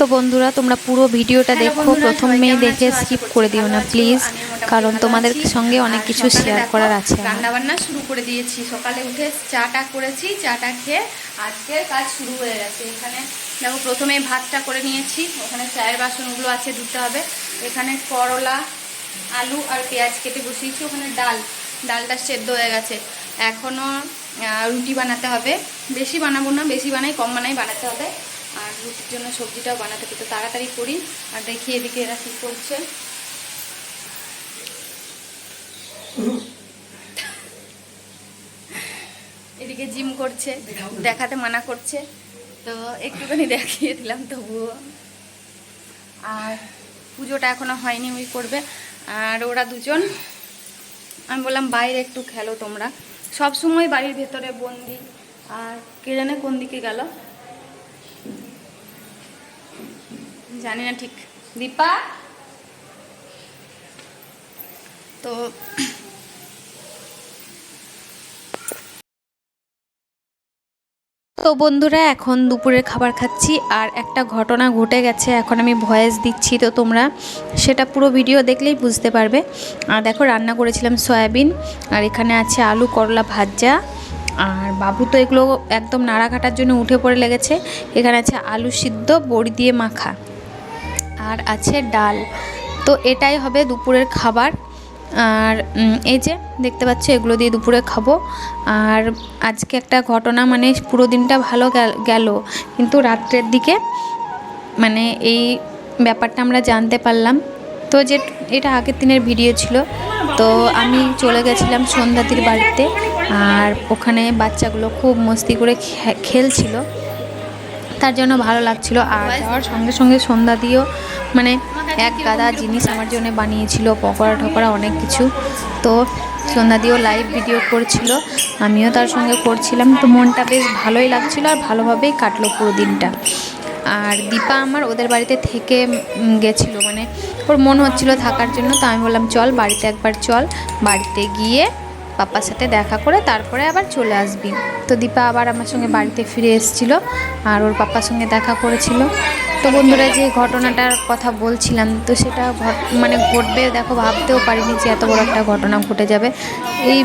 তো বন্ধুরা তোমরা পুরো ভিডিওটা দেখো। প্রথম দেখে স্কিপ করে দিও না প্লিজ কারণ তোমাদের সঙ্গে অনেক কিছু শেয়ার করার আছে আমার। রান্না বান্না শুরু করে দিয়েছি। সকালে উঠে চাটা করেছি চাটা খেয়ে আজকের কাজ শুরু হয়ে গেছে। এখানে দেখো প্রথমে ভাতটা করে নিয়েছি। ওখানে চায়ের বাসনগুলো আছে ধুতে হবে। এখানে করলা আলু আর পেঁয়াজ কেটে বসিয়েছি। ওখানে ডাল ডালটা সেদ্ধ হয়ে গেছে। এখনও রুটি বানাতে হবে। বেশি বানাবো না বেশি বানাই কম বানাই বানাতে হবে। রুটির জন্য সবজিটাও বানাতে হবে তো তাড়াতাড়ি করি আর দেখি এদিকে এরা কী করছে। এদিকে জিম করছে, দেখাতে মানা করছে। তো একটুখানি দেখিয়ে দিলাম তবুও। আর পুজোটা এখনও হয়নি, ওই করবে। আর ওরা দুজন। আমি বললাম, বাইরে একটু খেলো তোমরা। সব সময় বাড়ির ভেতরে বন্দি। আর কে জানে কোন দিকে গেল। জানি না ঠিক। দীপা? তো তো বন্ধুরা, এখন দুপুরের খাবার খাচ্ছি আর একটা ঘটনা ঘটে গেছে, এখন আমি ভয়েস দিচ্ছি তো তোমরা। সেটা পুরো ভিডিও দেখলেই বুঝতে পারবে। আর দেখো, রান্না করেছিলাম সয়াবিন, আর এখানে আছে আলু করলা ভাজা। আর বাবু তো এগুলো একদম নাড়া ঘাটার জন্য উঠে পড়ে লেগেছে। এখানে আছে আলু সিদ্ধ, বড়ি দিয়ে মাখা। আর আছে ডাল। তো এটাই হবে দুপুরের খাবার। আর এই যে দেখতে পাচ্ছ, এগুলো দিয়ে দুপুরে খাব। আর আজকে একটা ঘটনা মানে পুরো দিনটা ভালো গেল- কিন্তু রাত্রের দিকে মানে এই ব্যাপারটা আমরা জানতে পারলাম। তো যে, এটা আগের দিনের ভিডিও ছিল। তো আমি চলে গেছিলাম সন্ধ্যাতির বাড়িতে। আর ওখানে বাচ্চাগুলো খুব মস্তি করে খেলছিল। তার জন্য ভালো লাগছিল। আর যাওয়ার সঙ্গে সঙ্গে সন্ধ্যা দিয়েও মানে এক গাদা জিনিস আমার জন্য বানিয়েছিল পকোড়া টকোড়া অনেক কিছু। তো সন্ধ্যা দিয়েও লাইভ ভিডিও করছিল আমিও তার সঙ্গে করছিলাম। তো মনটা বেশ ভালোই লাগছিল আর ভালোভাবেই কাটলো পুরো দিনটা। আর দীপা আমার ওদের বাড়িতে থেকে গেছিল মানে ওর মন হচ্ছিল থাকার জন্য। তো আমি বললাম চল বাড়িতে একবার চল। বাড়িতে গিয়ে পাপার সাথে দেখা করে তারপরে আবার চলে আসবি। তো দীপা আবার আমার সঙ্গে বাড়িতে ফিরে এসেছিল আর ওর পাপার সঙ্গে দেখা করেছিল। তো বন্ধুরা, যে ঘটনাটার কথা বলছিলাম, তো সেটা মানে ঘটবে দেখো, ভাবতেও পারিনি যে এত বড় একটা ঘটনা ঘটে যাবে। এই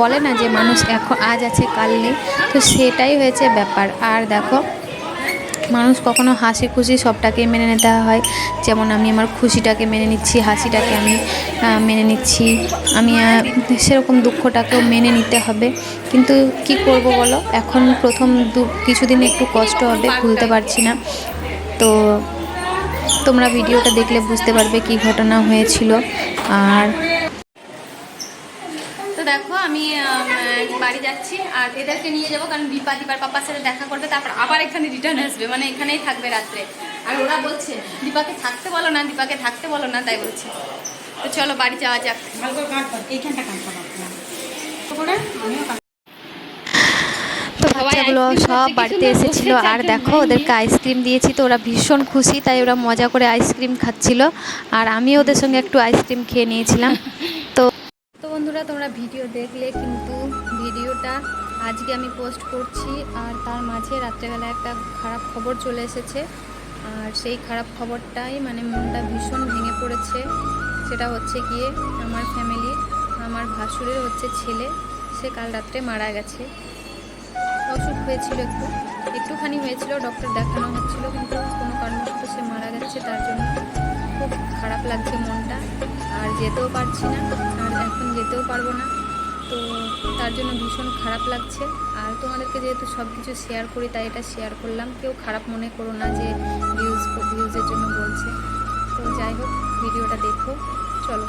বলে না যে মানুষ এখন, আজ আছে, কাল নেই। তো সেটাই হয়েছে ব্যাপার। আর দেখো মানুষ কখনো হাসি খুশি সবটাকে মেনে নিতে হয়। যেমন আমি আমার খুশিটাকে মেনে নিচ্ছি, হাসিটাকে আমি মেনে নিচ্ছি। আমি সেরকম দুঃখটাকেও মেনে নিতে হবে। কিন্তু কি করব বলো? এখন প্রথম দু, কিছুদিন একটু কষ্ট হবে, ভুলতে পারছি না। তো তোমরা ভিডিওটা দেখলে বুঝতে পারবে কি ঘটনা হয়েছিল। আর দেখো আমি বাড়ি যাচ্ছি আর এদেরকে নিয়ে যাব কারণ দীপা দীপার পাপার সাথে দেখা করবে তারপর আবার এখানে রিটার্ন আসবে মানে এখানেই থাকবে রাত্রে। আর ওরা বলছে দীপাকে থাকতে বলো না দীপাকে থাকতে বলো না তাই বলছে। তো চলো বাড়ি যাওয়া যাক। তো সবাই বাচ্চাগুলো সব বাড়িতে এসেছিল আর দেখো ওদেরকে আইসক্রিম দিয়েছি তো ওরা ভীষণ খুশি তাই ওরা মজা করে আইসক্রিম খাচ্ছিল। আর আমি ওদের সঙ্গে একটু আইসক্রিম খেয়ে নিয়েছিলাম। তো বন্ধুরা, তোমরা ভিডিও দেখলে কিন্তু ভিডিওটা আজকে আমি পোস্ট করছি আর তার মাঝে রাত্রেবেলা একটা খারাপ খবর চলে এসেছে। আর সেই খারাপ খবরটাই মানে মনটা ভীষণ ভেঙে পড়েছে। সেটা হচ্ছে গিয়ে আমার ফ্যামিলির আমার ভাসুরের হচ্ছে ছেলে, সে কাল রাত্রে মারা গেছে। অসুখ হয়েছিল একটু, একটুখানি হয়েছিল ডক্টর দেখানো হচ্ছিল, কিন্তু কোনো কারণবশত সে মারা গেছে, তার জন্য খুব খারাপ লাগছে মনটা। আর যেতেও পারছি না। যেতেও পারব না। তো তার জন্য ভীষণ খারাপ লাগছে। আর তোমাদেরকে যেহেতু সব কিছু শেয়ার করি, তাই এটা শেয়ার করলাম। কেউ খারাপ মনে করো না যে ভিউজ ভিউজের জন্য বলছে। তো যাই হোক, ভিডিওটা দেখো। চলো।